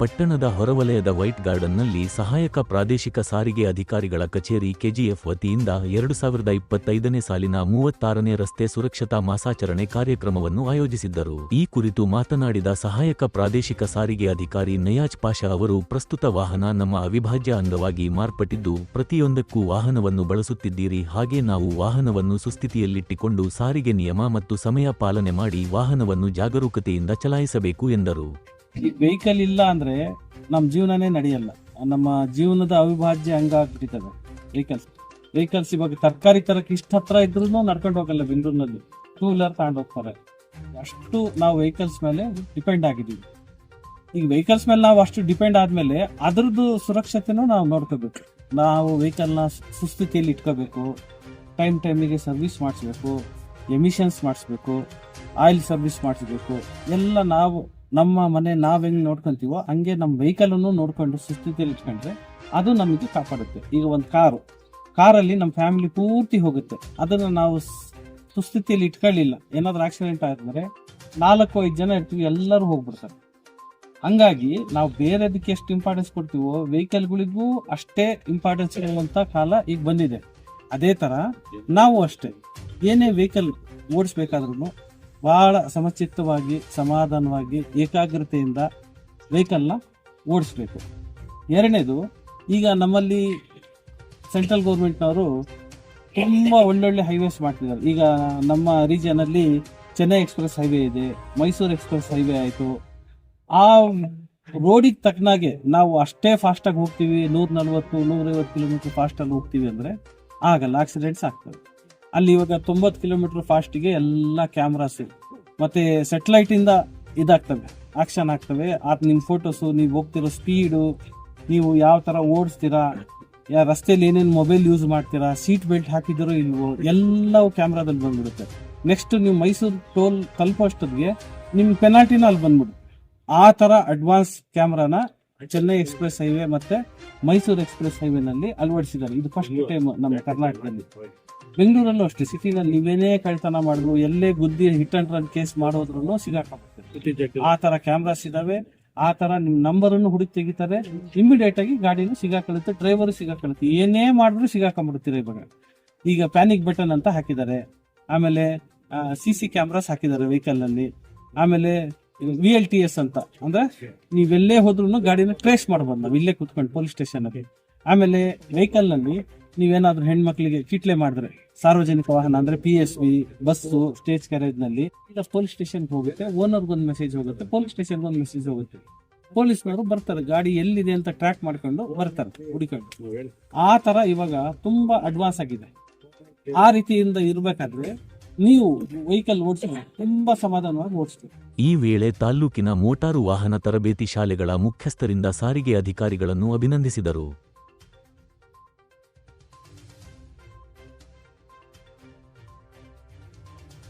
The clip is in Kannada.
ಪಟ್ಟಣದ ಹೊರವಲಯದ ವೈಟ್ ಗಾರ್ಡನ್ನಲ್ಲಿ ಸಹಾಯಕ ಪ್ರಾದೇಶಿಕ ಸಾರಿಗೆ ಅಧಿಕಾರಿಗಳ ಕಚೇರಿ ಕೆಜಿಎಫ್ ವತಿಯಿಂದ ಎರಡು ಸಾವಿರದ ಇಪ್ಪತ್ತೈದನೇ ಸಾಲಿನ ಮೂವತ್ತಾರನೇ ರಸ್ತೆ ಸುರಕ್ಷತಾ ಮಾಸಾಚರಣೆ ಕಾರ್ಯಕ್ರಮವನ್ನು ಆಯೋಜಿಸಿದ್ದರು. ಈ ಕುರಿತು ಮಾತನಾಡಿದ ಸಹಾಯಕ ಪ್ರಾದೇಶಿಕ ಸಾರಿಗೆ ಅಧಿಕಾರಿ ನಯಾಜ್ ಪಾಷಾ ಅವರು, ಪ್ರಸ್ತುತ ವಾಹನ ನಮ್ಮ ಅವಿಭಾಜ್ಯ ಅಂಗವಾಗಿ ಮಾರ್ಪಟ್ಟಿದ್ದು, ಪ್ರತಿಯೊಂದಕ್ಕೂ ವಾಹನವನ್ನು ಬಳಸುತ್ತಿದ್ದೀರಿ. ಹಾಗೆ ನಾವು ವಾಹನವನ್ನು ಸುಸ್ಥಿತಿಯಲ್ಲಿಟ್ಟುಕೊಂಡು ಸಾರಿಗೆ ನಿಯಮ ಮತ್ತು ಸಮಯ ಪಾಲನೆ ಮಾಡಿ ವಾಹನವನ್ನು ಜಾಗರೂಕತೆಯಿಂದ ಚಲಾಯಿಸಬೇಕು ಎಂದರು. ಈ ವೆಹಿಕಲ್ ಇಲ್ಲ ಅಂದ್ರೆ ನಮ್ಮ ಜೀವನನೇ ನಡೆಯಲ್ಲ. ನಮ್ಮ ಜೀವನದ ಅವಿಭಾಜ್ಯ ಅಂಗ ಆಗ್ಬಿಟ್ಟಿದ್ದಾವೆ ವೆಹಿಕಲ್ಸ್ ವೆಹಿಕಲ್ಸ್ ಇವಾಗ ತರಕಾರಿ ತರಕ್ಕೆ ಇಷ್ಟ ಹತ್ರ ಇದ್ರೂ ನಡ್ಕೊಂಡು ಹೋಗಲ್ಲ ಬೆಂಗಳೂರಿನಲ್ಲಿ. ಟೂ ವೀಲರ್ ತಗೊಂಡು ಹೋಗ್ತಾರೆ. ಅಷ್ಟು ನಾವು ವೆಹಿಕಲ್ಸ್ ಮೇಲೆ ಡಿಪೆಂಡ್ ಆಗಿದ್ದೀವಿ. ಈಗ ವೆಹಿಕಲ್ಸ್ ಮೇಲೆ ನಾವು ಅಷ್ಟು ಡಿಪೆಂಡ್ ಆದ್ಮೇಲೆ ಅದ್ರದ್ದು ಸುರಕ್ಷತೆನೂ ನಾವು ನೋಡ್ಕೋಬೇಕು. ನಾವು ವೆಹಿಕಲ್ನ ಸುಸ್ಥಿತಿಯಲ್ಲಿ ಇಟ್ಕೋಬೇಕು. ಟೈಮ್ ಟೈಮಿಗೆ ಸರ್ವಿಸ್ ಮಾಡಿಸ್ಬೇಕು. ಎಮಿಷನ್ಸ್ ಮಾಡಿಸ್ಬೇಕು. ಆಯಿಲ್ ಸರ್ವಿಸ್ ಮಾಡಿಸ್ಬೇಕು. ಎಲ್ಲ ನಾವು ನಮ್ಮ ಮನೆ ನಾವ್ ಹೆಂಗ್ ನೋಡ್ಕೊಂತೀವೋ ಹಂಗೆ ನಮ್ಮ ವೆಹಿಕಲ್ ಅನ್ನು ನೋಡ್ಕೊಂಡು ಸುಸ್ಥಿತಿಯಲ್ಲಿ ಇಟ್ಕೊಂಡ್ರೆ ಅದು ನಮಗೆ ಕಾಪಾಡುತ್ತೆ. ಈಗ ಒಂದು ಕಾರು. ಕಾರಲ್ಲಿ ನಮ್ಮ ಫ್ಯಾಮಿಲಿ ಪೂರ್ತಿ ಹೋಗುತ್ತೆ. ಅದನ್ನ ನಾವು ಸುಸ್ಥಿತಿಯಲ್ಲಿ ಇಟ್ಕೊಳ್ಳಿಲ್ಲ. ಏನಾದ್ರೂ ಆಕ್ಸಿಡೆಂಟ್ ಆದ್ರೆ ನಾಲ್ಕು, ಐದು ಜನ ಇರ್ತೀವಿ, ಎಲ್ಲರೂ ಹೋಗ್ಬಿಡ್ತಾರೆ. ಹಂಗಾಗಿ ನಾವು ಬೇರೆದಕ್ಕೆ ಎಷ್ಟು ಇಂಪಾರ್ಟೆನ್ಸ್ ಕೊಡ್ತೀವೋ ವೆಹಿಕಲ್ಗಳಿಗೂ ಅಷ್ಟೇ ಇಂಪಾರ್ಟೆನ್ಸ್ ಇರುವಂತ ಕಾಲ ಈಗ ಬಂದಿದೆ. ಅದೇ ತರ ನಾವು ಅಷ್ಟೇ. ಏನೇ ವೆಹಿಕಲ್ ಓಡಿಸ್ಬೇಕಾದ್ರೂ ಬಹಳ ಸಮಚಿತ್ತವಾಗಿ, ಸಮಾಧಾನವಾಗಿ, ಏಕಾಗ್ರತೆಯಿಂದ ವೆಹಿಕಲ್ನ ಓಡಿಸ್ಬೇಕು. ಎರಡನೇದು, ಈಗ ನಮ್ಮಲ್ಲಿ ಸೆಂಟ್ರಲ್ ಗೌರ್ಮೆಂಟ್ನವರು ತುಂಬ ಒಳ್ಳೊಳ್ಳೆ ಹೈವೇಸ್ ಮಾಡ್ತಿದ್ದಾರೆ. ಈಗ ನಮ್ಮ ರೀಜನಲ್ಲಿ ಚೆನ್ನೈ ಎಕ್ಸ್ಪ್ರೆಸ್ ಹೈವೇ ಇದೆ, ಮೈಸೂರು ಎಕ್ಸ್ಪ್ರೆಸ್ ಹೈವೇ ಆಯಿತು. ಆ ರೋಡಿಗೆ ತಕ್ಕನಾಗೆ ನಾವು ಅಷ್ಟೇ ಫಾಸ್ಟಾಗಿ ಹೋಗ್ತೀವಿ ನೂರ ನಲ್ವತ್ತು ನೂರೈವತ್ತು ಕಿಲೋಮೀಟರ್ ಫಾಸ್ಟಾಗಿ ಹೋಗ್ತೀವಿ ಅಂದರೆ ಆಗಲ್ಲ, ಆಕ್ಸಿಡೆಂಟ್ಸ್ ಆಗ್ತವೆ. ಅಲ್ಲಿ ಇವಾಗ ತೊಂಬತ್ತು ಕಿಲೋಮೀಟರ್ ಫಾಸ್ಟಿಗೆ ಎಲ್ಲ ಕ್ಯಾಮ್ರಾಸ್ ಮತ್ತೆ ಸೆಟ್ಲೈಟಿಂದ ಇಂದ ಇದಾಗ್ತವೆ. ಆಕ್ಷನ್ ಆಗ್ತವೆ. ಅದು ನಿಮ್ಮ ಫೋಟೋಸು ನೀವು ಹೋಗ್ತಿರೋ ಸ್ಪೀಡು ನೀವು ಯಾವ ಥರ ಓಡಿಸ್ತೀರಾ ಯಾ ರಸ್ತೆಯಲ್ಲಿ ಏನೇನು ಮೊಬೈಲ್ ಯೂಸ್ ಮಾಡ್ತೀರಾ ಸೀಟ್ ಬೆಲ್ಟ್ ಹಾಕಿದಿರೋ ಇಲ್ವೋ ಎಲ್ಲವೂ ಕ್ಯಾಮ್ರಾದಲ್ಲಿ ಬಂದ್ಬಿಡುತ್ತೆ. ನೆಕ್ಸ್ಟ್ ನೀವು ಮೈಸೂರು ಟೋಲ್ ತಲುಪೋಷ್ಟೊತ್ತಿಗೆ ನಿಮ್ಮ ಪೆನಾಲ್ಟಿನ ಅಲ್ಲಿ ಬಂದ್ಬಿಡು. ಆ ಥರ ಅಡ್ವಾನ್ಸ್ ಕ್ಯಾಮ್ರಾನ ಚೆನ್ನೈ ಎಕ್ಸ್ಪ್ರೆಸ್ ಹೈವೇ ಮತ್ತೆ ಮೈಸೂರು ಎಕ್ಸ್ಪ್ರೆಸ್ ಹೈವೇನಲ್ಲಿ ಅಳವಡಿಸಿದ್ದಾರೆ. ಇದು ಫಸ್ಟ್ ಟೈಮ್ ನಮ್ಮ ಕರ್ನಾಟಕದಲ್ಲಿ. ಬೆಂಗಳೂರಲ್ಲೂ ಅಷ್ಟೇ ಸಿಟಿನಲ್ಲಿ ನೀವೇನೇ ಕಳ್ತನ ಮಾಡಿದ್ರು ಎಲ್ಲೇ ಗುದ್ದಿ ಹಿಟ್ ಅಂಡ್ ರನ್ ಕೇಸ್ ಮಾಡೋದ್ರೂ ಸಿಗಾಕೊಂಡ್ಬಿಡ್ತಾರೆ ಆ ತರ ಕ್ಯಾಮ್ರಾಸ್ ಇದಾವೆ ಆ ತರ ನಿಮ್ ನಂಬರ್ ಅನ್ನು ಹುಡುಕಿ ತೆಗಿತಾರೆ ಇಮಿಡಿಯೇಟ್ ಆಗಿ ಗಾಡಿನೂ ಸಿಗಾಕೊಳ್ಳುತ್ತೆ ಡ್ರೈವರ್ ಸಿಗಾಕೊಳ್ಳುತ್ತೆ. ಏನೇ ಮಾಡಿದ್ರು ಸಿಗಾಕೊಂಡ್ಬಿಡ್ತೀರ ಇವಾಗ? ಈಗ ಪ್ಯಾನಿಕ್ ಬಟನ್ ಅಂತ ಹಾಕಿದ್ದಾರೆ. ಆಮೇಲೆ ಸಿ ಸಿ ಕ್ಯಾಮ್ರಾಸ್ ಹಾಕಿದ್ದಾರೆ ವೆಹಿಕಲ್ನಲ್ಲಿ. ಆಮೇಲೆ ವಿ ಎಲ್ ಟಿ ಎಸ್ ಅಂತ ಅಂದ್ರೆ ನೀವೆಲ್ಲೇ ಹೋದ್ರು ಗಾಡಿನ ಟ್ರೇಸ್ ಮಾಡ್ಬೋದು ನಾವು ಇಲ್ಲೇ ಕುತ್ಕೊಂಡು ಪೊಲೀಸ್ ಸ್ಟೇಷನ್ ಅಲ್ಲಿ. ಆಮೇಲೆ ವೆಹಿಕಲ್ನಲ್ಲಿ ನೀವೇನಾದ್ರೂ ಹೆಣ್ಮಕ್ಳಿಗೆ ಕಿಟ್ಲೆ ಮಾಡಿದ್ರೆ, ಸಾರ್ವಜನಿಕ ವಾಹನ ಅಂದ್ರೆ P S B bus stage ಕ್ಯಾರೇಜ್ನಲ್ಲಿ, ಈಗ ಪೊಲೀಸ್ ಸ್ಟೇಷನ್ ಹೋಗುತ್ತೆ ಓನರ್ಗೆ ಒಂದು ಮೆಸೇಜ್ ಹೋಗುತ್ತೆ ಪೊಲೀಸ್ ಸ್ಟೇಷನ್ ಒಂದು ಮೆಸೇಜ್ ಹೋಗುತ್ತೆ. ಪೊಲೀಸ್ನವರು ಬರ್ತಾರೆ, ಗಾಡಿ ಎಲ್ಲಿದೆ ಅಂತ ಟ್ರ್ಯಾಕ್ ಮಾಡ್ಕೊಂಡು ಬರ್ತಾರೆ, ಹುಡುಕೊಂಡು. ಆ ತರ ಇವಾಗ ತುಂಬಾ ಅಡ್ವಾನ್ಸ್ ಆಗಿದೆ. ಆ ರೀತಿಯಿಂದ ಇರ್ಬೇಕಾದ್ರೆ ನೀವು ವೆಹಿಕಲ್ ಓಡಿಸ್ಬೇಕು ತುಂಬಾ ಸಮಾಧಾನವಾಗಿ ಓಡಿಸ್ತೀವಿ ಈ ವೇಳೆ ತಾಲ್ಲೂಕಿನ ಮೋಟಾರು ವಾಹನ ತರಬೇತಿ ಶಾಲೆಗಳ ಮುಖ್ಯಸ್ಥರಿಂದ ಸಾರಿಗೆ ಅಧಿಕಾರಿಗಳನ್ನು ಅಭಿನಂದಿಸಿದರು.